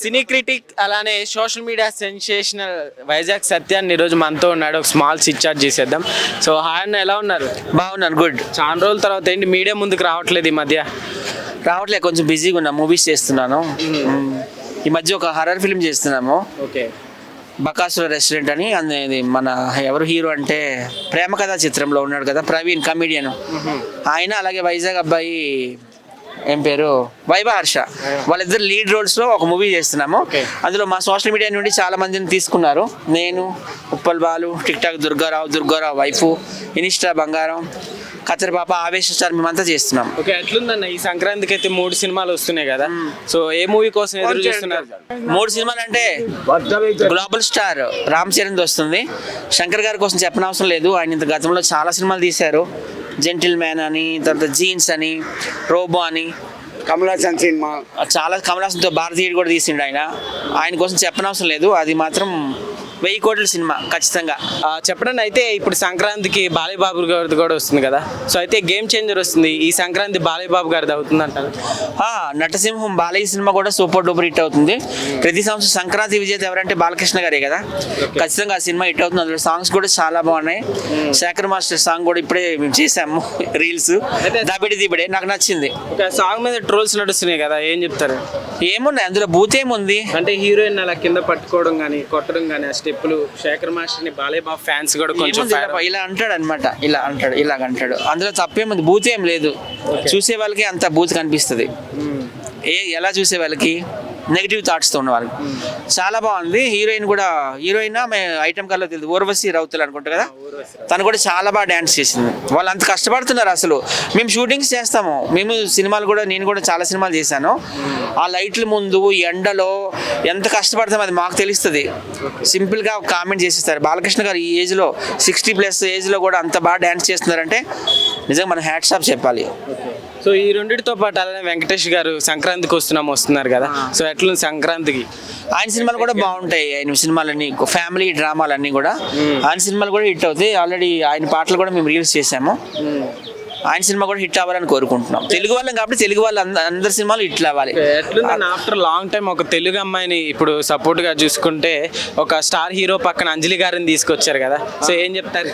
సినీ critic అలానే social media sensational Vizag సత్యాన్ని ఈరోజు మనతో ఉన్నాడు. ఒక స్మాల్ సిచ్చార్జ్ చేసేద్దాం. సో హాయ్ అన్న ఎలా ఉన్నారు? బాగున్నాను గుడ్. చాలా రోజుల తర్వాత ఏంటి మీడియా ముందుకు రావట్లేదు ఈ మధ్య? రావట్లేదు కొంచెం బిజీగా ఉన్నా మూవీస్ చేస్తున్నాను. ఈ మధ్య ఒక హర్రర్ ఫిల్మ్ చేస్తున్నాము. ఓకే. బకాసుర రెస్టారెంట్ అని ఇది మన ఎవరు హీరో అంటే ప్రేమ కథా చిత్రంలో ఉన్నాడు కదా ప్రవీణ్ కమిడియన్. ఆయన అలాగే వైజాగ్ అబ్బాయి ఏం పేరు? వైభవ హర్ష. వాళ్ళిద్దరు లీడ్ రోల్స్లో ఒక మూవీ చేస్తున్నాము. అందులో మా సోషల్ మీడియా నుండి చాలా మందిని తీసుకున్నారు. నేను Uppal Balu tik tok Durgarao Durgarao wife insta బంగారం కచ్చరి పాప ఆవేశ స్టార్ మేమంతా చేస్తున్నాం. ఓకే ఎట్లుందన్న ఈ సంక్రాంతికి అయితే మూడు సినిమాలు వస్తున్నాయి కదా. సో ఏ మూవీ కోసం ఎదురు చూస్తున్నారు? మూడు సినిమాలు అంటే గ్లోబల్ స్టార్ రామ్ చరణ్ వస్తుంది. శంకర్ గారి కోసం చెప్పనవసరం లేదు. ఆయన ఇంత గతంలో చాలా సినిమాలు తీశారు. జెంటిల్ మ్యాన్ అని తర్వాత జీన్స్ అని రోబో అని. కమలాసన్ సినిమా. చాలా కమలాసంతో భారతీయుడు కూడా తీసిండు ఆయన. ఆయన కోసం చెప్పనవసరం లేదు. అది మాత్రం వెయ్యి కోట్ల సినిమా ఖచ్చితంగా. చెప్పండి అయితే ఇప్పుడు సంక్రాంతికి బాలయ్యబాబు గారిది కూడా వస్తుంది కదా? సో అయితే గేమ్ చేంజర్ వస్తుంది. ఈ సంక్రాంతి బాలయ్యబాబు గారిది అవుతుంది అంటారు నటసింహం బాలయ్య సినిమా కూడా సూపర్ డూపర్ హిట్ అవుతుంది. ప్రతి సంవత్సరం సంక్రాంతి విజేత ఎవరంటే బాలకృష్ణ గారే కదా? ఖచ్చితంగా ఆ సినిమా హిట్ అవుతుంది. అందులో సాంగ్స్ కూడా చాలా బాగున్నాయి. శేఖర్ మాస్టర్ సాంగ్ కూడా ఇప్పుడే మేము చేసాము రీల్స్ దబిడి దిబిడే నాకు నచ్చింది. సాంగ్ మీద ట్రోల్స్ నడుస్తున్నాయి కదా ఏం చెప్తారు? ఏమున్నాయి? అందులో బూత్ ఏముంది అంటే హీరోయిన్ అలా కింద పట్టుకోవడం కానీ కొట్టడం కానీ ఆ స్టెప్పులు శేఖర్ మాస్టర్ని బాలయ్య బాబు ఫ్యాన్స్ కూడా కొంచెం ఇలా అంటాడు అనమాట ఇలా అంటాడు ఇలాగ అంటాడు. అందులో తప్పేముంది? బూత్ ఏం లేదు. చూసే వాళ్ళకి అంత బూత్ కనిపిస్తుంది. ఏ ఎలా చూసే వాళ్ళకి నెగిటివ్ థాట్స్తో ఉన్న వాళ్ళకి చాలా బాగుంది. హీరోయిన్ కూడా హీరోయిన్ ఐటమ్ కల్లా తెలియదు. ఊర్వశి రౌతులు అనుకుంటా కదా? తను కూడా చాలా బాగా డ్యాన్స్ చేసింది. వాళ్ళు అంత కష్టపడుతున్నారు అసలు. మేము షూటింగ్స్ చేస్తాము. మేము సినిమాలు కూడా నేను కూడా చాలా సినిమాలు చేశాను. ఆ లైట్ల ముందు ఎండలో ఎంత కష్టపడతాం అది మాకు తెలుస్తుంది. సింపుల్గా కామెంట్ చేసేస్తారు. బాలకృష్ణ గారు ఈ ఏజ్లో సిక్స్టీ ప్లస్ ఏజ్లో కూడా అంత బాగా డ్యాన్స్ చేస్తున్నారంటే నిజంగా మనం హ్యాట్ షాప్ చెప్పాలి. సో ఈ రెండిటితో పాటు అలానే వెంకటేష్ గారు సంక్రాంతికి వస్తున్నాం వస్తున్నారు కదా. సో ఎట్లుంది సంక్రాంతికి? ఆయన సినిమాలు కూడా బాగుంటాయి ఆయన సినిమాలన్నీ ఫ్యామిలీ డ్రామాలన్నీ కూడా. ఆయన సినిమాలు కూడా హిట్ అవుతాయి. ఆల్రెడీ ఆయన పాటలు కూడా మేము రీల్స్ చేసాము ఆయన సినిమా కూడా హిట్ అవ్వాలని కోరుకుంటున్నాం. తెలుగు వాళ్ళం కాబట్టి తెలుగు వాళ్ళు అంద- అందరి సినిమాలు హిట్ అవ్వాలి. ఆఫ్టర్ లాంగ్ టైం ఒక తెలుగు అమ్మాయిని ఇప్పుడు సపోర్ట్గా చూసుకుంటే ఒక స్టార్ హీరో పక్కన అంజలి గారిని తీసుకొచ్చారు కదా. సో ఏం చెప్తారు?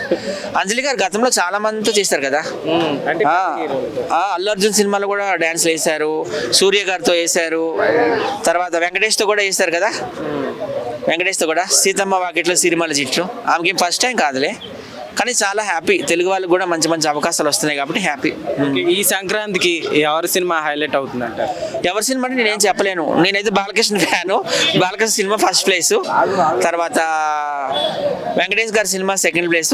అంజలి గారు గతంలో చాలా మందితో చేశారు కదా. అల్లు అర్జున్ సినిమాలో కూడా డాన్స్ వేశారు. సూర్య గారితో వేశారు. తర్వాత వెంకటేష్తో కూడా వేశారు కదా. వెంకటేష్తో కూడా సీతమ్మ వాకిట్లో సిరిమల చిట్లు. ఆమెకి ఫస్ట్ టైం కాదులే. కానీ చాలా హ్యాపీ తెలుగు వాళ్ళకి కూడా మంచి మంచి అవకాశాలు వస్తున్నాయి కాబట్టి హ్యాపీ ఈ సంక్రాంతికి ఎవరి సినిమా హైలైట్ అవుతుంది అంటారు ఎవరి సినిమా అంటే నేనేం చెప్పలేను. నేనైతే బాలకృష్ణ ఫ్యాను. బాలకృష్ణ సినిమా ఫస్ట్ ప్లేస్ తర్వాత వెంకటేష్ గారి సినిమా సెకండ్ ప్లేస్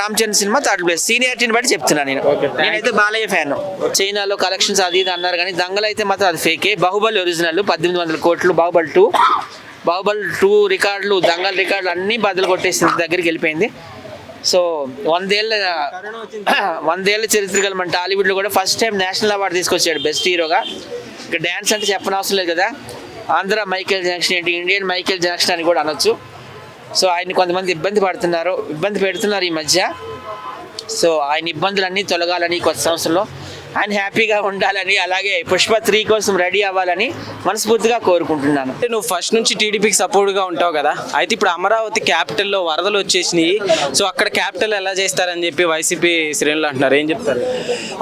రామ్ చరణ్ సినిమా థర్డ్ ప్లేస్ సీనియారిటీని బట్టి చెప్తున్నాను నేను. నేనైతే బాలయ్య ఫ్యాన్. చైనాలో కలెక్షన్స్ అది ఇది అన్నారు కానీ దంగల్ అయితే మాత్రం అది ఫేకే బాహుబలి ఒరిజినల్ పద్దెనిమిది వందల కోట్లు బాహుబలి టూ బాహుబలి టూ రికార్డులు దంగల్ రికార్డులు అన్నీ బదులు కొట్టేసింది దగ్గరికి వెళ్ళిపోయింది. సో వందేళ్ళ వందేళ్ళ చరిత్ర గల మన టాలీవుడ్లో కూడా ఫస్ట్ టైం నేషనల్ అవార్డు తీసుకొచ్చాడు బెస్ట్ హీరోగా ఇక డ్యాన్స్ అంటే చెప్పనవసరం లేదు కదా. ఆంధ్ర మైకేల్ జంక్షన్ ఏంటి ఇండియన్ మైకేల్ జాక్సన్ అని కూడా అనొచ్చు. సో ఆయన కొంతమంది ఇబ్బంది పడుతున్నారు ఇబ్బంది పెడుతున్నారు ఈ మధ్య. సో ఆయన ఇబ్బందులన్నీ తొలగాలని కొత్త సంవత్సరంలో ఆయన హ్యాపీగా ఉండాలని అలాగే పుష్ప త్రీ కోసం రెడీ అవ్వాలని మనస్ఫూర్తిగా కోరుకుంటున్నాను. అంటే నువ్వు ఫస్ట్ నుంచి టీడీపీకి సపోర్ట్గా ఉంటావు కదా? అయితే ఇప్పుడు అమరావతి క్యాపిటల్లో వరదలు వచ్చేసినాయి. సో అక్కడ క్యాపిటల్ ఎలా చేస్తారని చెప్పి వైసీపీ శ్రేణులు అంటున్నారు. ఏం చెప్తారు?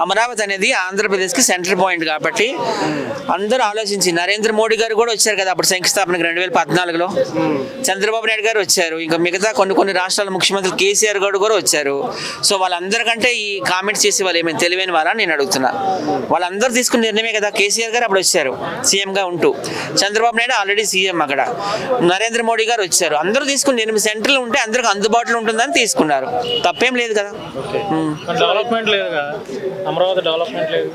అమరావతి అనేది ఆంధ్రప్రదేశ్కి సెంటర్ పాయింట్ కాబట్టి అందరూ ఆలోచించి నరేంద్ర మోడీ గారు కూడా వచ్చారు కదా అప్పుడు శంకుస్థాపనకి రెండు వేల పద్నాలుగులో. చంద్రబాబు నాయుడు గారు వచ్చారు. ఇంకా మిగతా కొన్ని కొన్ని రాష్ట్రాల ముఖ్యమంత్రులు కేసీఆర్ గారు కూడా వచ్చారు. సో వాళ్ళందరికంటే ఈ కామెంట్స్ చేసే వాళ్ళు ఏమైనా తెలివైన వాళ్ళని నేను చేస్తున్నా వాళ్ళందరూ తీసుకున్న నిర్ణయమే కదా. కేసీఆర్ గారు అప్పుడు వచ్చారు. సీఎంగా ఉంటూ. చంద్రబాబు నాయుడు ఆల్రెడీ సీఎం అక్కడ. నరేంద్ర మోడీ గారు వచ్చారు. అందరూ తీసుకుని నిర్ణయం సెంటర్లు ఉంటే అందరికి అందుబాటులో ఉంటుందని తీసుకున్నారు. తప్పేం లేదు కదా. డెవలప్మెంట్ లేదు కదా. అమరావతి డెవలప్మెంట్ లేదు.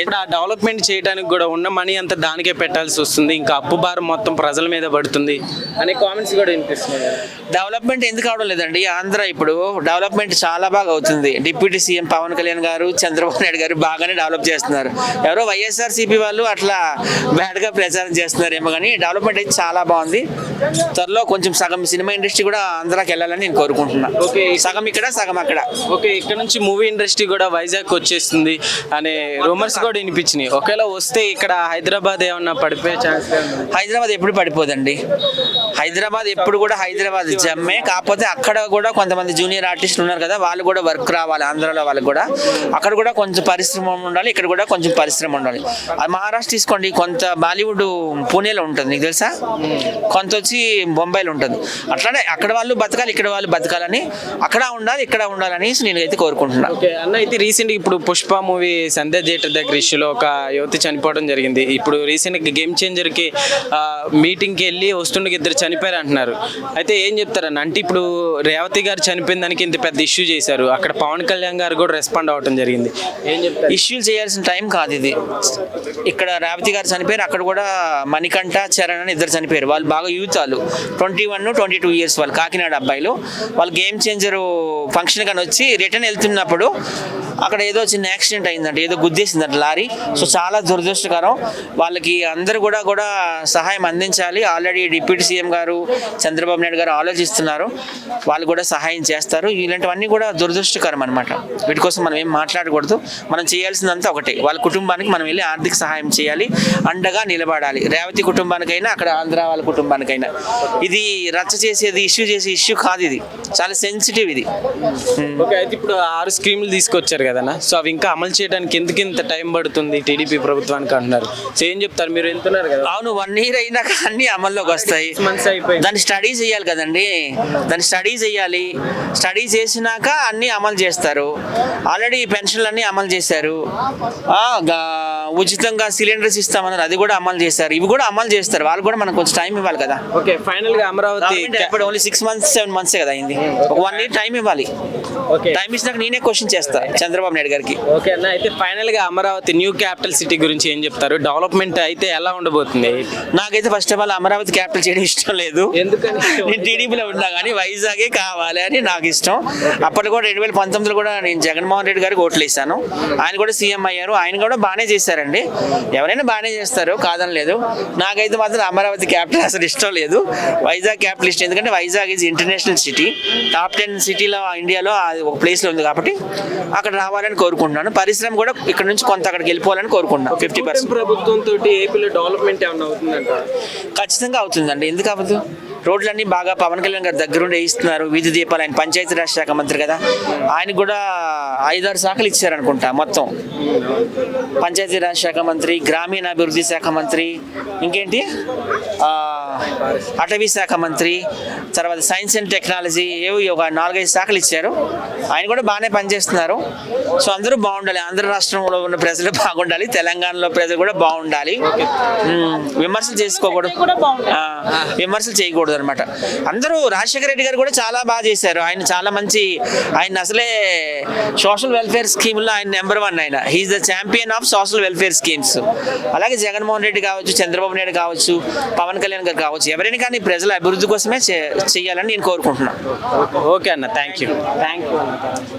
ఇప్పుడు ఆ డెవలప్మెంట్ చేయడానికి కూడా ఉన్న మనీ అంతా దానికే పెట్టాల్సి వస్తుంది. ఇంకా అప్పు భారం మొత్తం ప్రజల మీద పడుతుంది అనే కామెంట్స్ కూడా వినిపిస్తున్నాయి. డెవలప్మెంట్ ఎందుకు అవడం లేదండి? ఆంధ్ర ఇప్పుడు డెవలప్మెంట్ చాలా బాగా అవుతుంది. డిప్యూటీ సీఎం పవన్ కళ్యాణ్ గారు చంద్రబాబు నాయుడు గారు బాగానే డెవలప్ చేస్తున్నారు. ఎవరో వైఎస్ఆర్ సిపి వాళ్ళు అట్లా బ్యాడ్గా ప్రచారం చేస్తున్నారేమో కానీ డెవలప్మెంట్ అయితే చాలా బాగుంది. త్వరలో కొంచెం సగం సినిమా ఇండస్ట్రీ కూడా ఆంధ్రాకి వెళ్ళాలని నేను కోరుకుంటున్నా. ఓకే. సగం ఇక్కడ సగం అక్కడ. ఓకే ఇక్కడ నుంచి మూవీ ఇండస్ట్రీ కూడా వైజాగ్ వచ్చేస్తుంది అనే రూమర్ రూమర్స్ కూడా వినిపించినాయి. ఒకవేళ వస్తే ఇక్కడ హైదరాబాద్ ఏమన్నా పడిపోయే ఛాన్స్ హైదరాబాద్ ఎప్పుడు పడిపోదండి. హైదరాబాద్ ఎప్పుడు కూడా హైదరాబాద్ జమ్మే. కాకపోతే అక్కడ కూడా కొంతమంది జూనియర్ ఆర్టిస్టులు ఉన్నారు కదా వాళ్ళు కూడా వర్క్ రావాలి ఆంధ్రాలో వాళ్ళకి కూడా. అక్కడ కూడా కొంచెం పరిశ్రమ ఉండాలి ఇక్కడ కూడా కొంచెం పరిశ్రమ ఉండాలి. అది మహారాష్ట్ర తీసుకోండి కొంత బాలీవుడ్ పూణేలో ఉంటుంది నీకు తెలుసా? కొంత వచ్చి బొంబాయిలో ఉంటుంది. అట్లానే అక్కడ వాళ్ళు బతకాలి ఇక్కడ వాళ్ళు బతకాలని అక్కడ ఉండాలి ఇక్కడ ఉండాలని నేనైతే కోరుకుంటున్నా. ఓకే అన్న అయితే రీసెంట్ ఇప్పుడు పుష్ప మూవీ సంధ్య థియేటర్ దగ్గర ఇష్యూలో ఒక యువతి చనిపోవడం జరిగింది. ఇప్పుడు రీసెంట్ గేమ్ చేంజర్కి మీటింగ్కి వెళ్ళి వస్తుండగా ఇద్దరు చనిపోయారు అంటున్నారు. అయితే ఏం చెప్తారని అంటే ఇప్పుడు రేవతి గారు చనిపోయిన దానికి ఇంత పెద్ద ఇష్యూ చేశారు. అక్కడ పవన్ కళ్యాణ్ గారు కూడా రెస్పాండ్ అవ్వడం జరిగింది. ఏం చెప్తారు? ఇష్యూలు చేయాల్సిన టైం కాదు ఇది. ఇక్కడ రేవతి గారు చనిపోయారు. అక్కడ కూడా మణికంఠ చరణ్ అని ఇద్దరు చనిపోయారు. వాళ్ళు బాగా యూత్ వాళ్ళు. Twenty one twenty two years వాళ్ళు. కాకినాడ అబ్బాయిలు. వాళ్ళు గేమ్ చేంజర్ ఫంక్షన్ కానీ వచ్చి రిటర్న్ వెళ్తున్నప్పుడు అక్కడ ఏదో చిన్న యాక్సిడెంట్ అయిందంటే. ఏదో గుద్దేసింది గుద్దేసిందంట లారీ. సో చాలా దురదృష్టకరం. వాళ్ళకి అందరు కూడా కూడా సహాయం అందించాలి. ఆల్రెడీ డిప్యూటీ సీఎం గారు చంద్రబాబు నాయుడు గారు ఆలోచిస్తున్నారు. వాళ్ళు కూడా సహాయం చేస్తారు. ఇలాంటివన్నీ కూడా దురదృష్టకరం అనమాట వీటి కోసం మనం ఏం మాట్లాడకూడదు. మనం చేయాల్సిందంతా ఒకటే. వాళ్ళ కుటుంబానికి మనం వెళ్ళి ఆర్థిక సహాయం చేయాలి. అండగా నిలబడాలి. రేవతి కుటుంబానికైనా అక్కడ ఆంధ్ర వాళ్ళ కుటుంబానికైనా. ఇది రచ్చ చేసేది ఇష్యూ చేసే ఇష్యూ కాదు ఇది. చాలా సెన్సిటివ్ ఇది. ఓకే అయితే ఇప్పుడు ఆరు స్కీములు తీసుకొచ్చారు కదన్న. సో అవి ఇంకా అమలు చేయడానికి ఎందుకు ఇంత టైం పడుతుంది టీడీపీ ప్రభుత్వానికి అంటున్నారు. ఏం చెప్తారు? మీరు వెళ్తున్నారు కదా? అవును వన్ ఇయర్ అయినాక అన్ని అమల్లోకి వస్తాయి. మంత్స్ అయిపోయింది. దాన్ని స్టడీ చేయాలి కదండి. దాన్ని స్టడీ చేయాలి. స్టడీ చేసినాక అన్ని అమలు చేస్తారు. ఆల్రెడీ పెన్షన్లు అన్ని అమలు చేశారు. ఉచితంగా సిలిండర్స్ ఇస్తామన్నారు. అది కూడా అమలు చేస్తారు ఇవి కూడా అమలు చేస్తారు. వాళ్ళు కూడా మనకు కొంచెం టైం ఇవ్వాలి కదా. ఓకే ఫైనల్గా అమరావతి ఇప్పుడు only six months seven months కదా అయింది. ఒక వన్ ఇయర్ టైం ఇవ్వాలి. టైం ఇచ్చినాక నేనే క్వశ్చన్ చేస్తా చంద్రబాబు నాయుడు గారికి. ఓకే అన్న అయితే ఫైనల్గా అమరావతి న్యూ క్యాపిటల్ సిటీ గురించి ఏం చెప్తారు? డెవలప్మెంట్ అయితే ఎలా ఉండబోతుంది? నాకైతే first of all Amaravati capital చేయడం ఇష్టం లేదు. ఎందుకని? నేను టీడీపీలో ఉన్నా కానీ వైజాగే కావాలి అని నాకు ఇష్టం. అప్పటి కూడా రెండు వేల పంతొమ్మిదిలో కూడా నేను జగన్మోహన్ రెడ్డి గారికి ఓట్లు వేసాను ఆయన కూడా సీఎం అయ్యారు. ఆయన కూడా బాగానే చేశారండి ఎవరైనా బాగానే చేస్తారు కాదని లేదు. నాకైతే మాత్రం అమరావతి క్యాపిటల్ అసలు ఇష్టం లేదు. వైజాగ్ క్యాపిటల్ ఇష్టం ఎందుకంటే Vizag is international city top ten సిటీలో ఇండియాలో అది ఒక ప్లేస్లో ఉంది కాబట్టి అక్కడ రావాలని కోరుకుంటున్నాను. పరిశ్రమ కూడా ఇక్కడ నుంచి కొంత అక్కడికి వెళ్ళిపోవాలని కోరుకుంటున్నాను. ఫిఫ్టీ పర్సెంట్ ప్రభుత్వం తోటి ఏపీలో డెవలప్మెంట్ ఏమైనా అవుతుందంట ఖచ్చితంగా అవుతుందండి. ఎందుకు అవ్వదు? రోడ్లన్నీ బాగా పవన్ కళ్యాణ్ గారు దగ్గరుండి వేయిస్తున్నారు వీధి దీపాలు ఆయన పంచాయతీరాజ్ శాఖ మంత్రి కదా. ఆయన కూడా ఐదారు శాఖలు ఇచ్చారనుకుంటా మొత్తం. పంచాయతీరాజ్ శాఖ మంత్రి గ్రామీణాభివృద్ధి శాఖ మంత్రి ఇంకేంటి? ఆ, అటవీ శాఖ మంత్రి తర్వాత సైన్స్ అండ్ టెక్నాలజీ ఏవి ఒక నాలుగైదు శాఖలు ఇచ్చారు. ఆయన కూడా బాగానే పనిచేస్తున్నారు. సో అందరూ బాగుండాలి. ఆంధ్ర రాష్ట్రంలో ఉన్న ప్రజలు బాగుండాలి. తెలంగాణలో ప్రజలు కూడా బాగుండాలి. విమర్శలు చేసుకోకూడదు. విమర్శలు చేయకూడదు అనమాట అందరూ రాజశేఖర రెడ్డి గారు కూడా చాలా బాగా చేశారు. ఆయన చాలా మంచి ఆయన అసలే సోషల్ వెల్ఫేర్ స్కీమ్లో ఆయన నెంబర్ వన్ ఆయన. He is the champion of social welfare schemes అలాగే జగన్మోహన్ రెడ్డి కావచ్చు చంద్రబాబు నాయుడు కావచ్చు పవన్ కళ్యాణ్ గారు కావచ్చు ఎవరైనా కానీ ప్రజల అభివృద్ధి కోసమే చేయాలని నేను కోరుకుంటున్నాను ఓకే అన్న థ్యాంక్ యూ థ్యాంక్ యూ